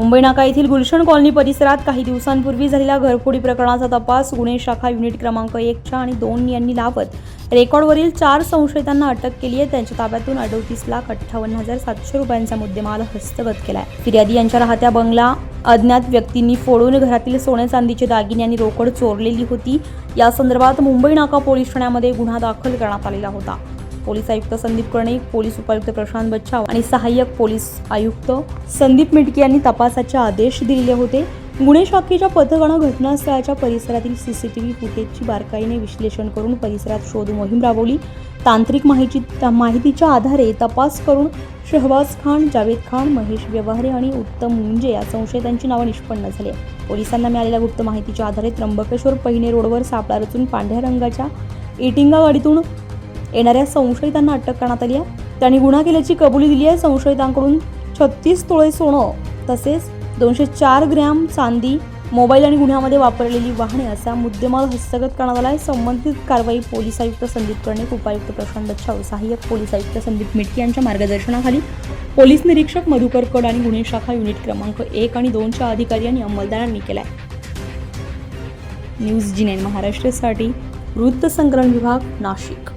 मुंबई नाका येथील गुलशन कॉलनी परिसरात काही दिवसांपूर्वी झालेल्या घरफोडी प्रकरणाचा तपास गुन्हे शाखा युनिट क्रमांक एकच्या आणि दोन यांनी लावत रेकॉर्डवरील चार संशयितांना अटक केली आहे. त्यांच्या ताब्यातून अडोतीस लाख अठ्ठावन्न हजार सातशे रुपयांचा मुद्देमाल हस्तगत केलाय. फिर्यादी यांच्या राहत्या बंगला अज्ञात व्यक्तींनी फोडून घरातील सोने चांदीचे दागिने आणि रोकड चोरलेली होती. या संदर्भात मुंबई नाका पोलीस ठाण्यामध्ये गुन्हा दाखल करण्यात आलेला होता. पोलीस आयुक्त संदीप कर्णिक पोलीस उपायुक्त प्रशांत बच्छाव आणि सहाय्यक पोलीस आयुक्त संदीप मिटके यांनी तपासाचे आदेश दिलेले होते. गुन्हे शाखेच्या पथकानं घटनास्थळाच्या परिसरातील सीसीटीव्ही फुटेजची बारकाईने विश्लेषण करून परिसरात शोध मोहीम राबवली. तांत्रिक माहिती माहितीच्या आधारे तपास करून शहबाज खान जावेद खान महेश व्यवहारे आणि उत्तम मुंजे या संशयितांची नावं निष्पन्न झाली. पोलिसांना मिळालेल्या गुप्त माहितीच्या आधारे त्र्यंबकेश्वर पहिने रोडवर सापळा रचून पांढऱ्या रंगाच्या एटिंगा गाडीतून येणाऱ्या संशयितांना अटक करण्यात आली आहे. त्यांनी गुन्हा केल्याची कबुली दिली आहे. संशयितांकडून छत्तीस तोळे सोनं तसेच दोनशे चार ग्रॅम चांदी मोबाईल आणि गुन्ह्यामध्ये वापरलेली वाहने असा मुद्देमाल हस्तगत करण्यात आला आहे. संबंधित कारवाई पोलीस आयुक्त संदीप कर्णिक उपायुक्त प्रशांत छाव सहाय्यक पोलीस आयुक्त संदीप मिटके यांच्या मार्गदर्शनाखाली पोलीस निरीक्षक मधुकर कड आणि गुन्हे शाखा युनिट क्रमांक एक आणि दोनच्या अधिकारी आणि अंमलदारांनी केलाय. न्यूज जी नाईन महाराष्ट्रसाठी वृत्तसंकलन विभाग नाशिक.